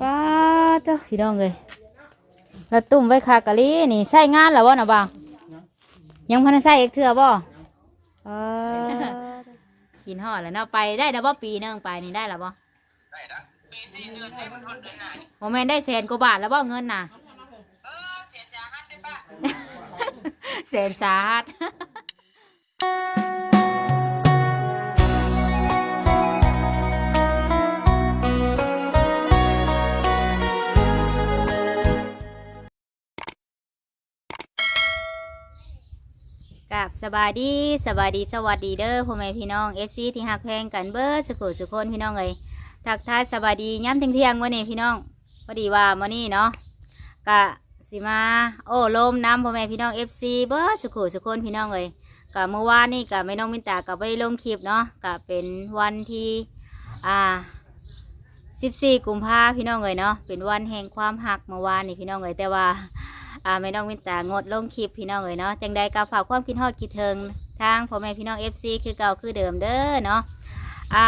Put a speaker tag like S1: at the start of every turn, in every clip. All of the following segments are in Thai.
S1: ป้าเจ้าพี่น้องเลยแล้วตุ่มไว้คากะลีนี่ใส่งานแล้วบ่น่ะบ่าวยังพันได้ใส่อีกเทื่อบ่เออกินหอดแล้วเนาะไปได้แล้วบ่ปีหนึงไปนี่ได้แล้วบ่
S2: ได้ละปีสี่เดือนให้มันทนเดือนหน้านี่
S1: โมเมนได้แสนกว่าบาทแล้วบ่เงินน่ะ
S2: เออเสียจ้าห้าสิบบาท
S1: แสนสาหัส กับสบายดีสบายดีสวัสดีเด้อพ่อแม่พี่น้อง FC ที่หักแพงกันเบิร์สุขสุคนพี่น้องเอ้ยทักทายสบายดีย้ำเที่ยงวันนี้พี่น้องพอดีว่ามื้อนี้เนาะกะสิมา โอ้ลมน้ำพ่อแม่พี่น้อง FC เบิร์สุขสุคนพี่น้องเอ้ยกะเมื่อวานนี่กะไม่น้องมินตากะไม่ได้ลงคลิปเนาะกะเป็นวันที่อ่า14 กุมภาพี่น้องเอ้ยเนาะเป็นวันแห่งความหักเมื่อวานนี่พี่น้องเอ้ยแต่ว่า อ่าแม่น้องมินตางดลงคลิปพี่น้องเลยเนาะจังใดก็ฝากความคิดฮอดคิดถึงทางพ่อแม่พี่น้อง FC คือเก่าคือเดิมเด้อเนาะอ่า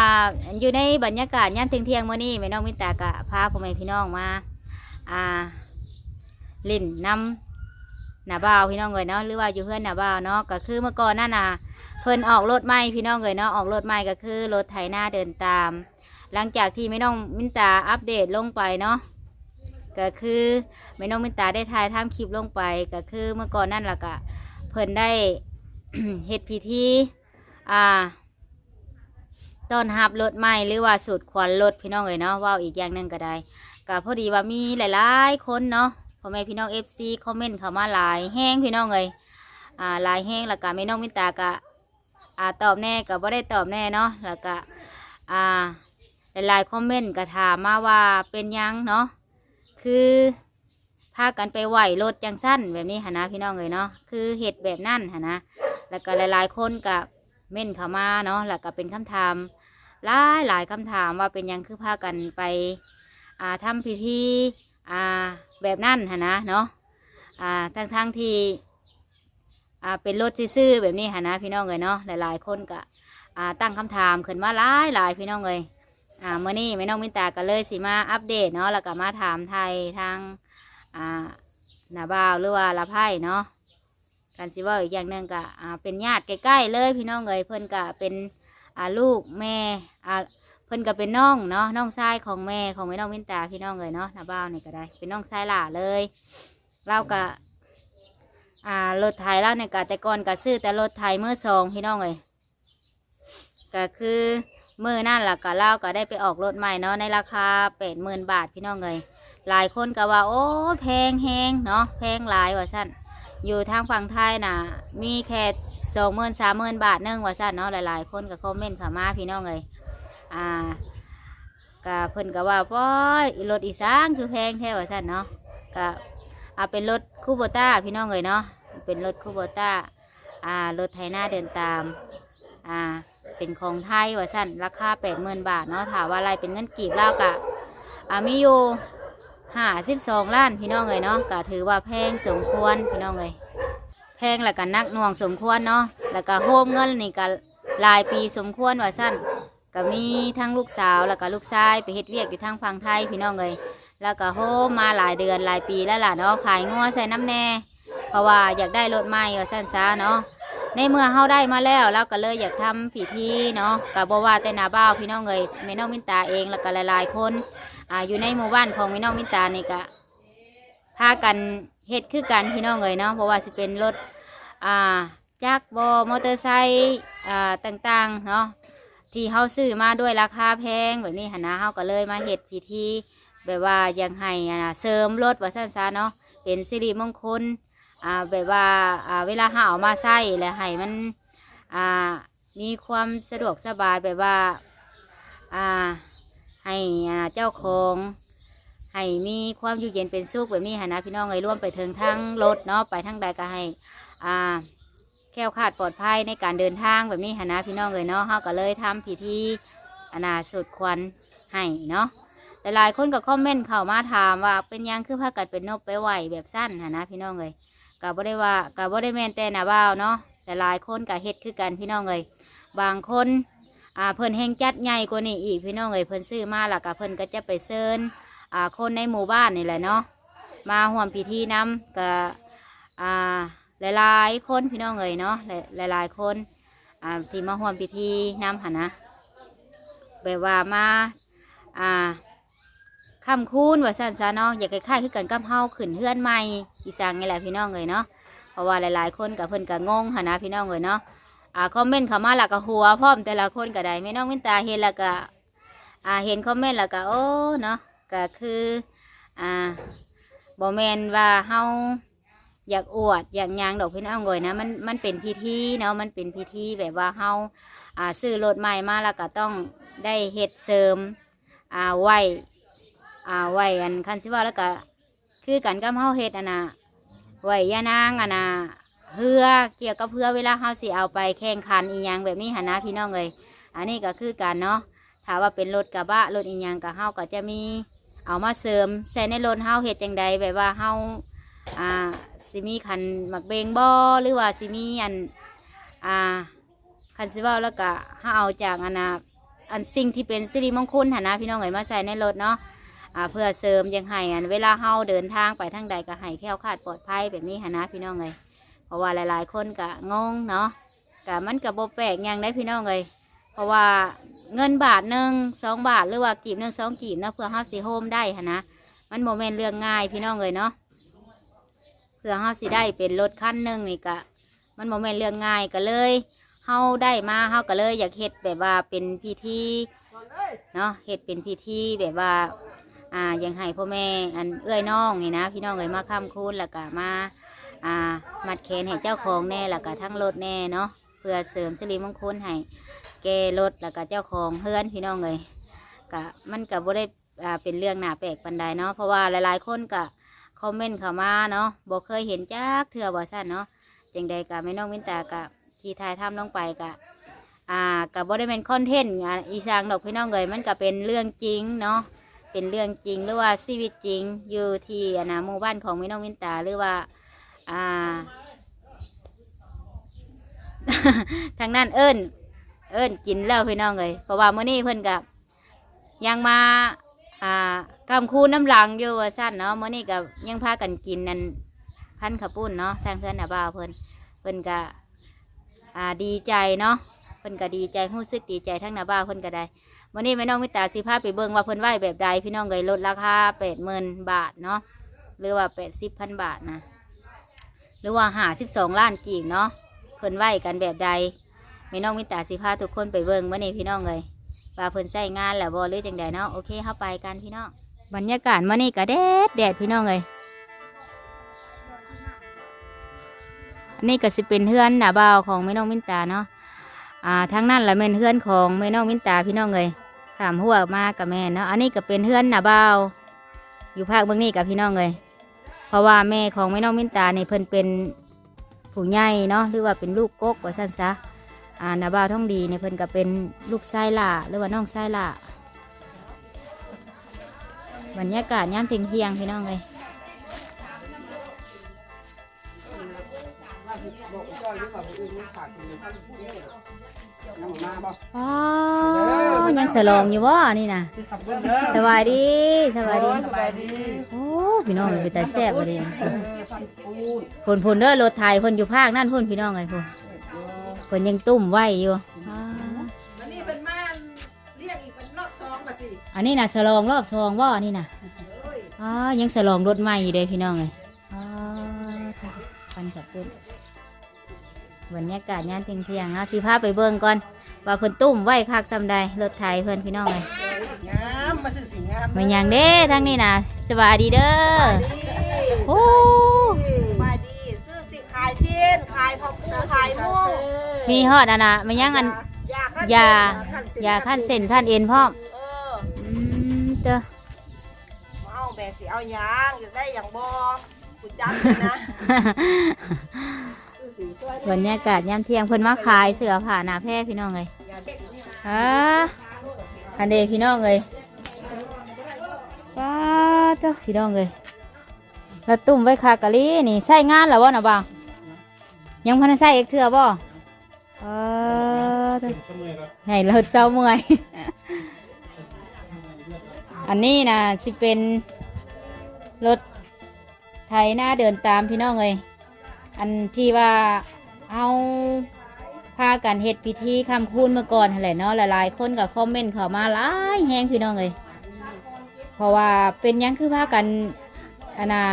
S1: อยู่ในบรรยากาศย่ำเที่ยงๆมื้อนี้แม่น้องมินตากะพาพ่อแม่พี่น้องมาอ่าลิ่นนำหน้าบ่าวพี่น้องเลยเนาะหรือว่าอยู่เพื่อนหน้าบ่าวเนาะก็คือเมื่อก่อนนั่นน่ะเพิ่นออกรถใหม่พี่น้องเลยเนาะออกรถใหม่ก็คือรถไถนาเดินตาม หลังจากที่แม่น้องมินตาอัปเดตลงไปเนาะ ก็คือแม่น้องมินตาได้ถ่ายทำคลิปลงไปก็คือเมื่อก่อนนั่นล่ะก็เพิ่นได้ เฮ็ดพิธีอ่าต้อนรับรถใหม่หรือว่าสูตรขวัญรถพี่น้องเอ๋ยเนาะว่าอีกอย่างหนึ่งก็ได้ก็พอดีว่ามีหลายๆคนเนาะพ่อแม่พี่น้อง FC คอมเมนต์เข้ามาหลายแห้งพี่น้องเอ๋ยอ่าหลายแห้งแล้วก็แม่น้องมินตาก็อ่าตอบแน่ก็บ่ได้ตอบแน่เนาะแล้วก็อ่าหลายๆคอมเมนต์ก็ถามมาว่าเป็นยังเนาะ คือพากันไปไหวรถจังสั้นแบบนี้หนนะพี่น้องเลยเนาะคือเหตุแบบนั่นหนนะแล้วก็หลายๆคนกับเม่นเข้ามาเนาะแล้วก็เป็นคำถามหลายหลายคำถามว่าเป็นยังคือพากันไปอ่าทำพิธีอ่าแบบนั่นหนนะเนาะอ่าทั้งทั้งๆที่อ่าเป็นรถซื่อแบบนี้หนนะพี่น้องเลยเนาะหลายๆคนก็อ่าตั้งคำถามขึ้นมาหลายหลายพี่น้องเลย อ่าเมื่อนี้แม่น้องมินตาก็เลยสิมาอัปเดตเนาะแล้วก็มาถามไทยทางอ่าหนาบ่าวหรือว่าละไพ่เนาะกันสิว่าอีกอย่างหนึ่งก็อ่าเป็นญาติใกล้ๆเลยพี่น้องเลยเพิ่อนก็เป็นอ่าลูกแม่อ่าเพิ่อนก็เป็นน้องเนาะน้องชายของแม่ของแม่น้องมินตาพี่น้องเลยเนาะหนาบ่าวนี่ก็ได้ เป็นน้องชายหล่าเลยเราก็อ่ารถไถแล้วเนี่ยก็แต่ก่อนก็ซื้อแต่รถไถมือสองพี่น้องเลยก็คือ มือนั่นล่ะก็เล่าก็ได้ไปออกรถใหม่เนาะในราคาแปดหมื่นบาทพี่น้องเลยหลายคนก็ว่า โอ้แพงแฮงเนาะแพงหลายว่าสั้นอยู่ทางฝั่งไทยน่ะ มีแค่สองหมื่นสามหมื่นบาทนึงว่าสั้นเนาะหลาย ๆ คนก็คอมเมนต์เข้ามาพี่น้องเลยอ่าก็เพิ่นก็ว่าป้อรถอีสานคือแพงแท้ว่าสั้นเนาะก็เอาเป็นรถคูโบต้าพี่น้องเลยเนาะเป็นรถคูโบต้าอ่ารถไถนาเดินตามอ่า เป็นของไทยว่าสั้นราคาแปดหมื่นบาทเนาะถามว่าอะไรเป็นเงินกีบเล่าวกะอามีอยู่ห้าสิบสองล้านพี่น้องเลยเนาะก็ถือว่าแพงสมควรพี่น้องเลยแพงแล้วก็นักหน่วงสมควรเนาะแล้วก็โฮมเงินนี่ก็หลายปีสมควรว่าสั้นก็มีทั้งลูกสาวแล้วก็ลูกชายไปเฮ็ดเวียกอยู่ทางฝั่งไทยพี่น้องเลยแล้วก็โฮมมาหลายเดือนหลายปีแล้วล่ะเนาะขายงัวใส่น้ำแน่ เพราะว่าอยากได้รถใหม่ว่าสั้นซาเนาะ ในเมื่อเฮาได้มาแล้วเราก็เลยอยากทำพิธีเนาะกับบ่ว่าแต่นาบ้าวพี่น้องเอยแม่น้องมินตาเองแล้วก็หลายๆคนอ่าอยู่ในหมู่บ้านของแม่น้องมินตานี่ก็พากันเฮ็ดคือกันพี่น้องเอยเนาะเพราะว่าสิเป็นรถอ่าจักรบอมอเตอร์ไซค์อ่าต่างๆเนาะที่เฮาซื้อมาด้วยราคาแพงแบบนี้หนนะเฮาก็เลยมาเฮ็ดพิธีแบบว่ายังให้อ่าเสริมรถว่าซั่นซะเนาะเป็นสิริมงคล อ่าแบบว่าอ่าเวลาหาเอามาใส่แล้วให้มันอ่ามีความสะดวกสบายแบบว่าอ่าให้อ่าเจ้าของให้มีความอยู่เย็นเป็นสุขแบบนี้หั้นะพี่น้องเอ้ยร่วมไปถึงทั้งรถเนาะไปทั้งใดก็ให้อ่าแค้วคาดปลอดภัยในการเดินทางแบบนี้หั้นะพี่น้องเอ้ยเนาะเขาก็เลยทำพิธีอนาสุดควันให้เนาะหลายๆคนก็คอมเมนต์เข้ามาถามว่าเป็นยังคือพากัดเป็นนกไปไหวแบบสั้นหั้นะพี่น้องเอ้ย ก็บ่ได้ว่าก็บ่ได้แม่นแต่หน้าบ่าวเนาะแต่หลายคนก็เฮ็ดคือกันพี่น้องเอ้ยบางคนอ่าเพิ่นแฮงจัดใหญ่กว่านี้อีกพี่น้องเอ้ยเพิ่นซื้อมาแล้วก็เพิ่นก็จะไปเซิญอ่าคนในหมู่บ้านนี่แหละเนาะมาห่วมพิธีนำกับอ่าหลายๆคนพี่น้องเอ๋ยเนาะหลายหลายๆคนอ่าที่มาห่วมพิธีนำหันนะแบบว่ามาอ่าคำคูณว่าสั้นซะเนาะอยากคล้ายๆคือกันกับเฮาขึ้นเฮือนใหม่ อีสานนี่แหละพี่น้องเอ๋ยเนาะเพราะว่าหลายๆ คนกับเพิ่นก็งงหนนะพี่น้องเอ๋ยเนาะอ่าคอมเมนต์เข้ามาแล้วก็หัวพร้อมแต่ละคนก็ได้แม่น้องวินตาเห็นแล้วก็อ่าเห็นคอมเมนต์แล้วก็โอ้เนาะก็คืออ่าบอแมนว่าเฮาอยากอวดอยากยางดอกพี่น้องเอยนะมันมันเป็นพิธีเนาะมันเป็นพิธีแบบว่าเฮาอ่าซื้อรถใหม่มาแล้วก็ต้องได้เฮ็ดเสริมอ่าไว้อ่าไว้อันคันสิว่าแล้วก็ คือกันกับเฮาเฮ็ดอันน่ะไหวยานางอันน่ะเพื่อเกี่ยวกับเพื่อเวลาเฮาสิเอาไปแข่งขันอีหยังแบบนี้หันนะพี่น้องเอยอันนี้ก็คือการเนาะถ้าว่าเป็นรถกระบะรถอีหยังก็เฮาก็จะมีเอามาเสริมใส่ในรถเฮาเฮ็ดจังใดแบบว่าเฮาอ่าสิมีคันหมักเบงบ่หรือว่าสิมีอันอ่าคันสิเว้าแล้วก็เฮาเอาจากอันน่ะอันสิ่งที่เป็นสิริมงคลหั่นนะพี่น้องเอ๋ยมาใส่ในรถเนาะ อ่าเพื่อเสริมยังให้อันเวลาเฮาเดินทางไปทางใดก็ให้แคล้วคลาดปลอดภัยแบบนี้หั่นะพี่น้องเอ๋ยเพราะว่าหลาย ๆ คนก็งงเนาะก็มันก็บ่แปลกยังได้พี่น้องเอ๋ยเพราะว่าเงินบาทหนึ่งสองบาทหรือว่ากีบหนึ่งสองกีบเนาะเพื่อเฮาสิโฮมได้หนนะมันโมเมนต์เรื่องง่ายพี่น้องเลยเนาะเพื่อเฮาสิได้เป็นรถคันหนึ่งนี่กะมันโมเมนต์เรื่องง่ายก็เลยเฮาได้มาเฮาก็เลยอยากเฮ็ดแบบว่าเป็นพิธีเนาะเฮ็ดเป็นพิธีแบบว่า อ่ายังให้พ่อแม่อันเอื้อยน้องนี่นะ พี่น้องเลยมาค้ำคูณแล้วก็มาอ่ามัดแขนให้เจ้าของแน่แล้วก็ทั้งรถแน่เนาะเพื่อเสริมสิริมงคลให้แกรถแล้วก็เจ้าของเฮือนพี่น้องเลยกะมันกับบ่ได้อ่าเป็นเรื่องหนาแปลกปันใดเนาะเพราะว่าหลายๆคนกะคอมเมนต์เข้ามาเนาะบ่เคยเห็นจักเถื่อบ่สั้นเนาะจังใดกะไม่น้องวินตากะที่ทายทำลงไปกะอ่ากะบ่ได้เป็นคอนเทนต์อ่าอีสางดอกพี่น้องเลยมันก็เป็นเรื่องจริงเนาะ เป็นเรื่องจริงหรือว่าชีวิตจริงอยู่ที่อ่านะหมู่บ้านของไม่น้องวินตาหรือว่าอ่า ทางนั้นเอิ้นเอิ้นกินแล้วพี่น้องเลยเพราะว่ามื้อนี้เพิ่อนกับยังมาอ่ากำคูน้ำหลังอยู่ว่าสั้นเนาะมื้อนี้กับยังพากันกินนั่นพันขาวปุ้นเนาะทางเพื่อนน่ะบ่าวเพิ่อนเพิ่อนก็อ่าดีใจเนาะเพิ่อนก็ดีใจรู้สึกดีใจทั้งน่ะบ่าวเพิ่อนก็ได้ มื้อนี้แม่น้องมิตาสิพาไปเบิ่งว่าเพิ่นไหวแบบใดพี่น้องเลยลดราคา80,000บาทเนาะหรือว่า80,000บพันบาทนะหรือว่า52ล้านกีบเนาะเพิ่นไหวกันแบบใดแม่น้องมิตาสิพาทุกคนไปเบิ่งมื่อนี้พี่น้องเลยว่าเพิ่นใส่งานแล้วบ่หรือจังใดเนาะโอเคเข้าไปกันพี่น้องบรรยากาศมื่อนี้ก็แดดแดดพี่น้องเลยนนี้ก็สิเป็นเฮือนหน้าบ่าของแม่น้องมินตาเนาะอ่าทางนั้นแหละเป็นเฮือนของแม่น้องมินตาพี่น้องเลย ขามหัวมากับแม่เนาะอันนี้ก็เป็นเฮือนหน้าบ่าวอยู่ภาคเบื้องนี้กับพี่น้องเลยเพราะว่าแม่ของแม่น้องมินตาในเพิ่นเป็นผู้ใหญ่เนาะหรือว่าเป็นลูกกกว่าสั้นซะอ่านาบ่าวท่องดีเนี่ยเพิ่นก็เป็นลูกไส้ล่าหรือว่าน้องไส้ล่าบรรยากาศย่ำเที่ยงเที่ยงพี่น้องเลยอ๋อ ยังสลองอยู่วะนี่นะสวัสดีสวัสดี
S3: สบายดี
S1: โอ้พี่น้องเป็นตาแซ่บเลย
S3: เออพันปูน
S1: พนพนเด้อรถไทยพนอยู่ภาคนั่นพนพี่น้องไงพนพนยังตุ้มไว้อยู่อ่า
S3: วันนี้เป็นม่านเรียกอีกเป็นรอบสองมาสิ
S1: อันนี้นะสลองรอบซองว่านี่นะ
S3: เอ้ย
S1: อ๋อยังสลองรถใหม่อยู่เลยพี่น้องเลยอ๋อพันกับปุ่น บรรยากาศยามเที่ยงเที่ยงๆนะสิพาไปเบิ่งก่อนว่าเพิ่นตุ้มไว้คักซำใดรถไทยเพิ่นพี่น้องเลย
S3: งามมาสื่อสีงาม
S1: มันหยังเด้ทั้งนี้นะสวัสดีเด้อโอ้
S4: สบายดีซื้อสิขายเส้นขายผักปูขายม่วง
S1: มีฮอดอันน่ะมันยังอัน
S4: ยาขั้น
S1: ยา
S4: เส้น
S1: ยาขั้นเส้นขั้นเอ็นพร้อม
S4: เออ
S1: อืมเด้อ
S4: มาเอาแบกสิเอายางอยากได้อย่างบอกูจับเลยนะซื้อสีสวย
S1: บรรยากาศยามเที่ยงเพิ่นมาขายเสื้อผ้าหนาแพร่พี่น้องเลยอ่าอันเดพี่น้องเลยป้าเจ้าพี่น้องเลยแล้วตุ่มไว้คากะลีนี่ใส่งานแล้วบ่นะบ่าวยังพันได้ใส่เอกเถื่อบ่เออเด้อให้เราเจ้าเมื่อย อันนี้นะสิเป็นรถไถหน้าเดินตามพี่น้องเลยอันที่ว่า เอาพากันเฮ็ดพิธีคำคูณเมื่อก่อนแหละเนาะหลายๆคนกับคอมเมนต์เข้ามาหลายแฮงพี่น้องเลยเพราะว่าเป็นยังคือพากันอนนา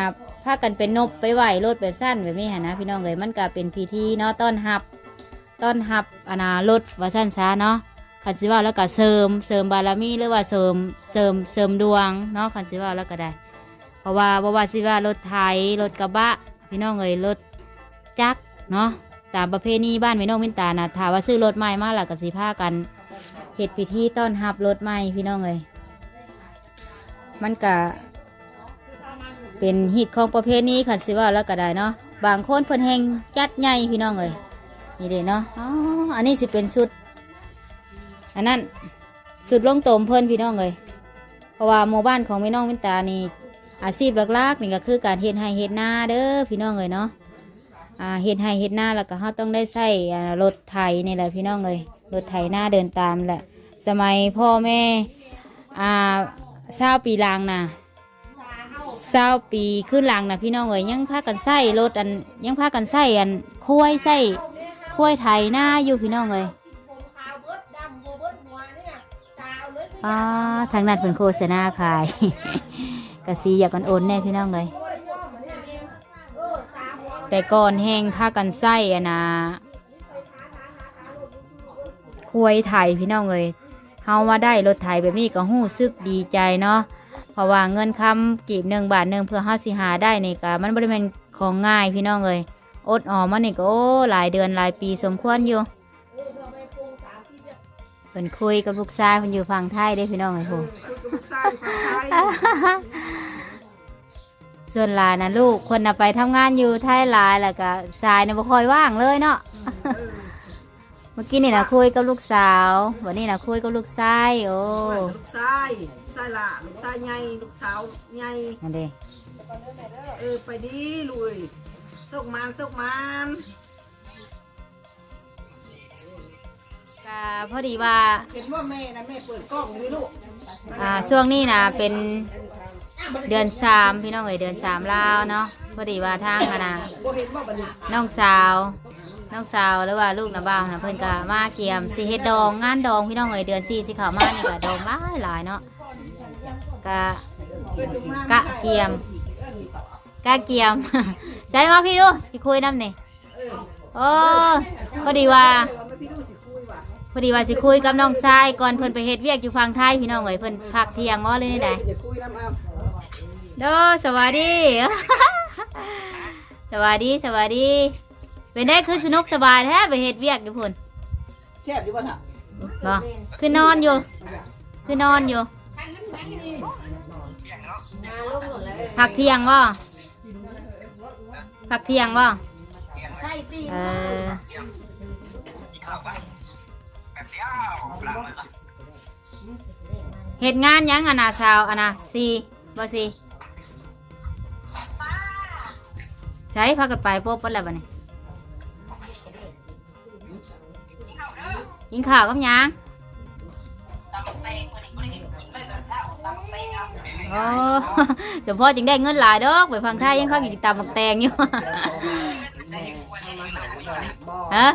S1: พากันเป็นนบไปไหวรถแบบสั้นแบบนี้หนนะพี่น้องเลยมันก็เป็นพิธีเนาะต้อนรับต้อนรับอนนารถว่าสั้นซาเนาะคันสิว่าแล้วก็เสริมเสริมบารมีหรือว่าเสริมเสริมเสริมดวงเนาะคันสิว่าแล้วก็ได้ เพราะว่าบ่ว่าสิว่ารถไถรถกระบะ พี่น้องเอ้ยรถจักรเนาะ ตามประเพณีบ้านพี่น้องมินตานะถ้าว่าซื้อรถใหม่มาแล้วก็สิพากันเฮ็ดพิธีต้อนรับรถใหม่พี่น้องเอ้ยมันก็เป็นฮิตของประเพณีคันสิว่าแล้วก็ได้เนาะบางคนเพิ่นแฮงจัดใหญ่พี่น้องเอ้ยนี่เด้เนาะอ๋ออันนี้สิเป็นชุด อันนั้นสุดลงตมเพิ่นพี่น้องเลยเพราะว่าหมู่บ้านของพี่น้องวินตานี่อาชีพหลักๆนี่ก็คือการเฮ็ดไร่เฮ็ดนาเด้อพี่น้องเลยเนาะ อ่าเฮ็ดไร่เฮ็ดหน้าแล้วก็เฮาต้องได้ใช้อ่ารถไถนี่แหละพี่น้องเลยรถไถนาเดินตามแหละ สมัยพ่อแม่อ่าเศร้าปีลังนะเศร้าปีขึ้นหลังนะพี่น้องเอ้ยยังพากันใส่รถอันยังพากันใส่อันคุ้ยใส่คุ้ยไถนาอยู่พี่น้องเอ้ย
S3: ขาวเบิดดำโบเบิดหัวนี่น่ะสาวเลย
S1: อ่าทางนั้นเป็นโฆษณาขายกะสีอยากกันโอนแน่พี่น้องเลย แต่ก่อนแห้งผ้ากันไส้อะนะควยไถพี่น้องเลยเฮามาได้รถไถแบบนี้ก็หู้สึกดีใจเนาะ เพราะว่าเงินคำกีบหนึ่งบาทหนึ่งเพื่อเฮาสิหาได้นี่ก็มันบริเวณของง่ายพี่น้องเลยอดออมมันนี่ก็โอ้หลายเดือนหลายปีสมควรอยู่เพิ่นคุยกับลูกชายเพิ่นอยู่ฝั่งไทยได้พี่น้องเลยโห ส่วนหลานนะลูกคนน่ะไปทำงานอยู่ไทยหลายแล้วก็สายเนี่ยบ่ค่อยว่างเลยเนาะ เมื่อกี้นี่นะคุยกับลูกสาว วันนี้นะคุยกับลูกชายโอ้
S3: ลูกชายลูกชายละลูกชายใหญ่ลูกสาวใหญ่
S1: นั่นเด้
S3: เออไปดีลุยสุกมันสุกมัน
S1: ก็พอดีว่า
S3: เห็นว่าแม่นะแม่เปิดกล้องเลยลูก
S1: อ่าช่วงนี้นะเป็น เดือนสามพี่น้องเอ๋ยเดือนสามลาวเนาะพอดีว่าทางอะนะ
S3: บ่เห็นว่าบัดนี้
S1: น้องสาว น้องสาวหรือว่าลูกนะบ้าวนะเพิ่นก็มาเกี่ยมสิเฮ็ดดองงานดองพี่น้องเอ๋ยเดือนสี่สิเข้ามานี่ก็ดองหลายหลายๆเนาะก็
S3: เคยถูกะ
S1: เกียมกาเกียมใช่มาพี่ดูพี่คุยน้ำนี่
S3: เออ
S1: โอ้พอดีว่า
S3: พ
S1: อดีว่าสิคุยกับน้องชายก่อนเพิ่นไปเฮ็ดเวียกอยู่ฝั่งไทยพี่น้องเอ้ยเพิ่นพักเที่ยงบ่เลยนี่ได้ โดสวัสดี สวัสดีสวัสดี เป็นได้คือสนุกสบายแท้ไปเฮ็ดเวียกอยู่พุ่น
S3: แซ่บอยู่ป่ะน่ะ
S1: บ่คือนอนอยู่ คือนอนอยู่พักเที่ยงบ่พักเที่ยงบ่
S3: ใช่ตี
S1: เออ
S2: แบบเดียวหลังเลย
S1: เหตุงานหยังอะนาสาวอะนะสีบ่สี ใช้พากันไปโป๊บเปนแล้วบัดนี้กินข้าวกับหยัง
S2: เตงวันนี้ไม่ได้กินเลยตอนเช้าตำเตงเอา
S1: โอ้สมพ่อจึงได้เงินหลายดอกไปฟังไทยยังเข้ากินตามบักแตงอยู่ ฮะ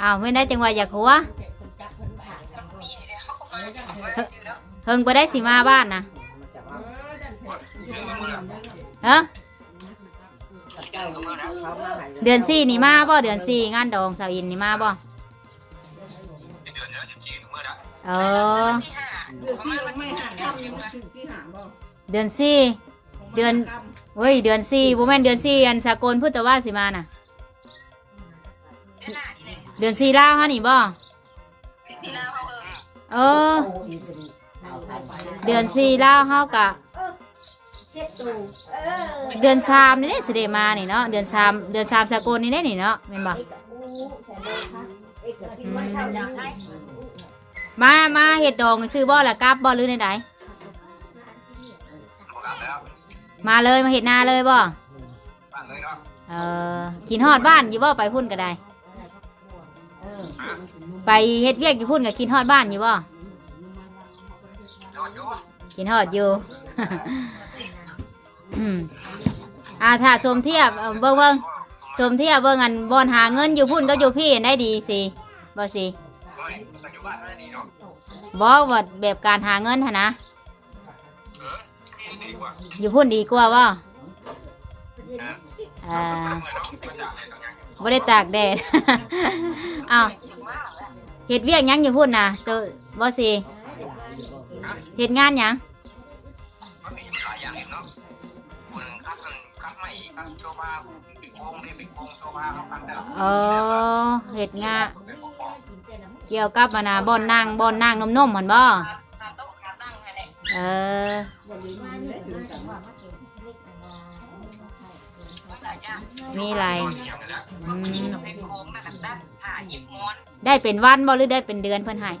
S1: อ้าวไม่ได้จังหวะอยากหัวเพิ่งไปได้สิมาบ้านนะ ฮะเดือนสี่นี่มาบ่เดือนสี่งานดองสาวอินนี่มาบ่
S2: เดือนเยอะจริงๆเมื่อนะ
S1: เออ
S2: ที่ห้า
S3: เดือนสี่ไม่หาคำยังไม่ถึงที่หาบ่
S1: เดือนสี่เดือนเฮ้ยเดือนสี่บ่แม่นเดือนสี่อันสากลพุทธว่าสิมาน่ะ เดือนสี่ลาวฮะนี่บ่
S2: ที่แล้วเขาเออ
S1: เออ เดือนสี่ลาวเฮากะ เดือนสามนี่เด้สิเดมานี่เนาะเดือนสามเดือนสามสากลนี่ได้นี่เนาะแม่นบ่มามาเฮ็ดดองซื้อบ่ล่ะกลับบ่หรือได
S2: บอกแล้ว
S1: ๆมาเลยมาเฮ็ดนาเลยบ่
S2: เอ
S1: อกินฮอดบ้านอยู่บ่ไปพุ่นก็ได้ ไปเฮ็ดเวียกอยู่พุ่นก็กินฮอดบ้านอยู่บ่กินฮอดอยู่ อ่าถ้าสมเทียบเอาเบิ่งเบิ่งสมเทียบเบิ่งอันบอนหาเงินอยู่พุ่นก็อยู่พี่ได้ดีสิบ่สิ
S2: บันไม่
S1: ว่าแบบการหาเงินหั่นนะ
S2: อ
S1: ยู่พุ่นดีกว่าบ่
S2: อ่าเมื่อเนาะมาจากไหนตรงนี้
S1: บ่ได้ตากแดด อ้าวเฮ็ดเวียกหยังอยู่พุ่นน่ะตัวบ่สิเฮ็ดงานหยัง
S2: ภาพปิดโคงนี่ปิดโคงโชว์ภาเขาคัดแล้ว
S1: เออเฮ็ดงา
S2: เกี่
S1: ยวกับอันน่ะบ่อนนั่งบอนนั่งนมนบ่
S2: ขาโต๊ะขาตั้งแค่
S1: เออมีอะไรได้เป็นวันบ่หรือได้เป็นเดือนเพิ่อนให้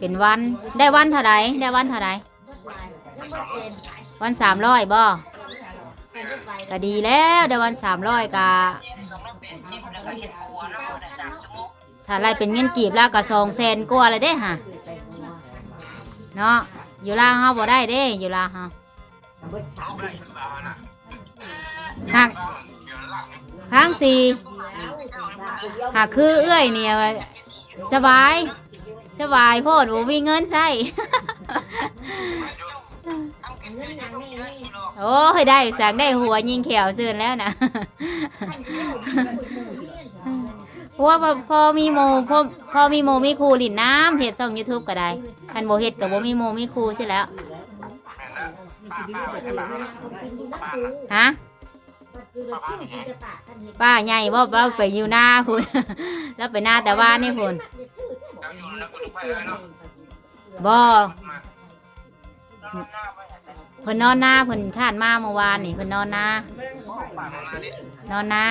S1: เป็นวันได้วันเท่าใดได้วันเท่าใด วันสามร้อยบ่ก็ดีแล้วได้วันสามร้อยกะถ้าไล่เป็นเงินกีบแล้วก็สองแสนกว่าเลยเด้ฮะเนาะอยู่ลาเฮาบ่ได้เด้อยู่ลาเฮา
S2: เอาไปอยู่บ้า
S1: หัก
S2: เดี๋ยวหลัง
S1: ครั้งสี่หากคือเอื้อยเนี่ยสบาย สบายโพดบ่มีเงินใช้
S2: ทำกินได้ยังไม่ได้หรอก
S1: โอ้ยได้สักได้หัวยิงแขวซื่นแล้วนะเพราะว่าพอพอมีโมพอพอมีโมมีครูหลินน้ำเพจช่องยูทูบก็ได้คันโบเฮ็ดกับโบมีโมมีครูใช่แล้ว
S2: ป้าป้าไปได้บ้างป้า
S1: ฮะป้าใหญ่บ่เราไปอยู่หน้าพุ่น แล้วไปหน้าแต่ว่านี่พุ่น
S2: เราอยู่แล้วก็ดูไปเลยเนาะ
S1: บ่
S2: มาหน้า
S1: เพิ่นนอนหน้าเพิ่นข้านมาเมื่อวานนี่เพิ่นนอนหน้า
S2: ป้ามาดิ
S1: นอนหน้า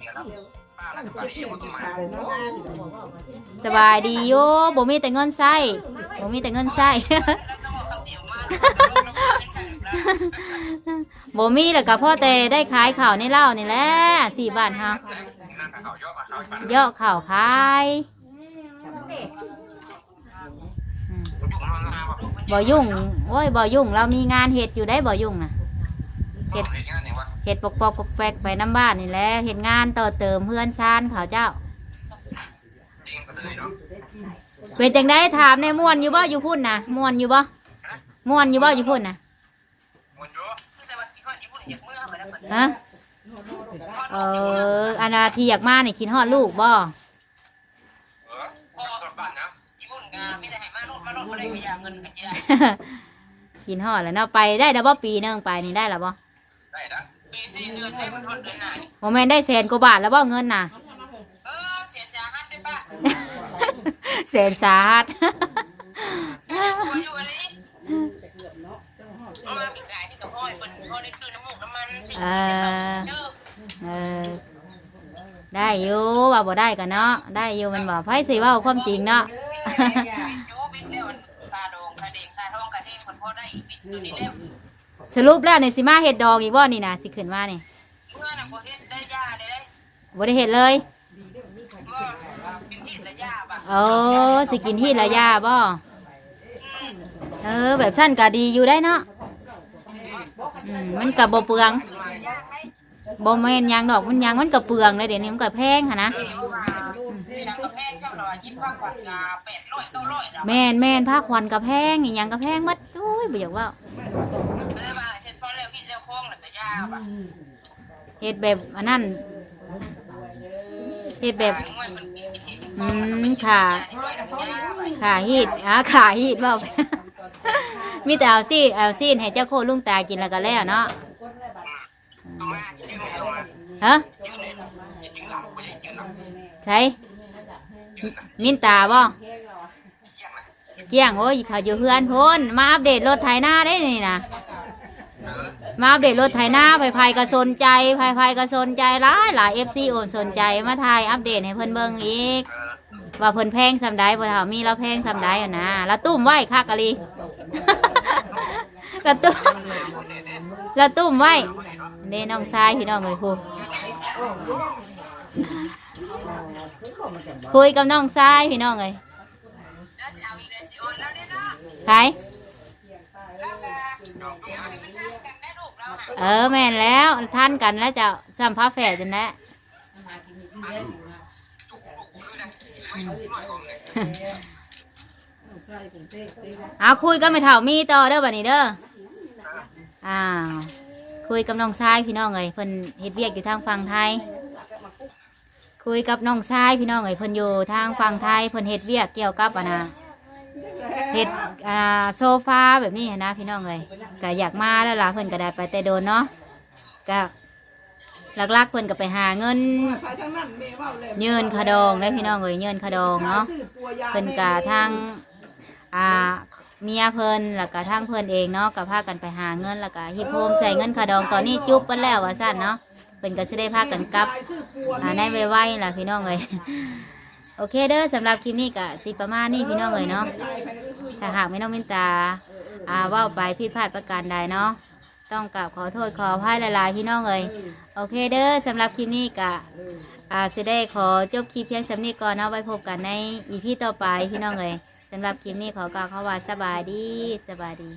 S2: เดี๋ยวแล้วป้าแล้วก็ดีมันต้องมา
S1: สบายดีอยู่บ่มีแต่เงินใช้บ่มีแต่เงินใช้
S2: แล้วต้องบอกคำเดียวมา
S1: บ่มีแล้วก็พ่อแต่ได้ขายข้าวในเหล้านี่แหละสี่บาทเฮา
S2: นั่นเขาเยอะมาเขาอีกบ้าน
S1: เยอะข้าวขายอืม
S2: ยุ่งนอนหน้า บอก
S1: บ่ยุ่งโอ้ยบ่ยุ่ง เรามีงานเฮ็ดอยู่ได้บ่ยุ่งน่ะ
S2: เห็ดเห็ดงานเนี่ยวะ
S1: เฮ็ดปกปอกปกแปกไปน้ำบ้านนี่แหละเฮ็ดงานต่อเติมเพื่อนชานเขาเจ้า
S2: จริงก็เลยเนาะ
S1: เป็นจังได้ถามในม่วนอยู่บ่อยู่พุ่นน่ะม่วนอยู่บ่ม่วนอยู่บ่อยู่พุ่นน่ะ
S2: มันเยอะแต่ว่าที่เขาญี่ปุ่นเหยียบมือเข้าไปแล้ว
S1: ฮะเอออันนาที่อยากมานี่คิดฮอดลูกบ่
S2: เออพอส่วนบ้านนะญี่ปุ่นก็ ไม่ได้ให้มาโน่นมาโน่นมาได้ก็ยาเงินกันยา
S1: คิดฮอดแล้วเนาะไปได้แล้วบ่ปีหนึงไปนี่ได้แล้วบ่
S2: ได้นะปีสี่เดือนได้มันทนเดือนไหน
S1: โมเมนได้แสนกว่าบาทแล้วบ่เงินน่ะ
S2: เออเสียจาฮัทได้ปะ
S1: แสนสาหัส
S2: หัวอยู่อะไรเอามาปีกายที่กับพ่อยเป็นพ่อได้คือน้ำมูกน้ำมันสิ
S1: เออ
S2: ชื่อ
S1: เออได้อยู่ว่าบ่ได้กันเนาะได้อยู่แมันบ่ไผสิเว้าความจริงเนาะ
S2: ยู ตัวนี้เร็ว
S1: สรุปแล้วนี่สิมาเฮ็ดดอกอีกบ่นี่น่ะสิขึ้นมานี่
S2: เมื่อน่ะพอเฮ็ดได้ยาได้ได้
S1: บ่ได้เฮ็ดเลย
S2: ว่ากินที่ละยาป่ะ
S1: โอ้สิกินที่ละยาบ่เออ แบบสั้นก็ดีอยู่ได้เนาะอืมมันก็บ่เปลือง
S2: ละยาให้
S1: บ่แม่นหยางดอกมันหยางมันก็เปลืองเลยเดี๋ยวนี้มันก็แพงหั่นนะ
S2: เดี๋ยวมาช่างกระแพงเจ้าหน่อยยิ้มฟังกว่ากาแปดร้อยเก้าร้อยนะ
S1: แม่นแม่นผ้าควันก็แพงอีหยังก็แพงหมดโอ้ ยบ่อยากเว่า
S2: เลยว่าเฮ็ดพอแล้วพี่เจ้าคล้องละยาป่ะ
S1: เฮ็ดแบบอันนั้นเฮ็ดแบบ
S2: งวยมันกินกิน
S1: อืมค่ะขาฮีดอะขาฮีดเว้ามีแต่เอาซี่เอาซีนให้เจ้าโคลุงตากินแล้วก็แล้วเนาะ
S2: ตัวแม่จื้อเลยตัว
S1: ฮะ
S2: จื้อเลยจื้อหลังไม่ใช่จื้อหลัง
S1: ใช่มินตาบ่ เกี้ยงโอ้ยเขาอยู่เฮือนพ้นมาอัปเดตรถไถนาได้นี่นะมาอัปเดตรถไถนาไผๆก็สนใจไผๆก็สนใจหลายหลายเอฟซีโอนสนใจมาถ่ายอัปเดตให้เพิ่นเบิ่งอีก ว่าเพิ่นแพงซำใดบ่เท่ามีเราแพงซำใดอะนะแล้วตุ้มไหวคักกะลีแล้วตุ้มแล้วตุ้มไหวเด้น้องชายพี่น้องเอ้ยครูคุยกับน้องชายพี่น้องเอ้ย ใคร
S2: ดอกตุ้งอัน
S1: เออแม่นแล้วท่านกันแล้วจะสัมภาแฝดจนแล้ว
S3: ใส่ถุงเต้เต้
S1: เอาคุยกับไม่เท่ามีต่อเด้อบัดนี้เด้ออ้าวคุยกับน้องชายพี่น้องเอ้ยเพิ่นเฮ็ดเวียกอยู่ทางฝั่งไทย คุยกับน้องชายพี่น้องเอ้ยเพิ่นอยู่ทางฝั่งไทยเพิ่นเฮ็ดเวียกเกี่ยวกับอะนะ เฮ็ดอ่าโซฟาแบบนี้นะพี่น้องเอ้ยก็อยากมาแล้วล่ะเพิ่นก็ได้ไปแต่โดนเนาะก็หลักๆเพิ่นก็ไปหาเงิน
S3: ไปทางนั้นแม่ว่าแล้ว
S1: เยินขดองได้พี่น้องเอ้ยเยินขดองเนาะเพิ่นกะทางอ่าเมียเพิ่นแล้วก็ทางเพิ่นเองเนาะก็พากันไปหาเงินแล้วก็ฮิปโฮมใส่เงินขดองตอนนี้จุ๊บเพิ่นแล้วว่าซั่นเนาะเพิ่นก็สิได้พากันกลับ
S3: ซื้อปัว
S1: อ่าในไวๆล่ะพี่น้องเอ้ย โอเคเด้อสำหรับคลิปนี้ก็สิประมาณนี้พี่น้องเอ้ยเนาะถ้าหากไม่น้องมินตาอ่าว้าไปผิดพลาดประการใดเนาะต้องกราบขอโทษขออภัยหลายๆพี่น้องเอ้ยโอเคเด้อสำหรับคลิปนี้ก็อ่าสิได้ขอจบคลิปเพียงสำนี้ก่อนเนาะไว้พบกันในอีพีต่อไปพี่น้องเอ๋ยสำหรับคลิปนี้ขอกล่าวคำว่าสบายดีสบายดี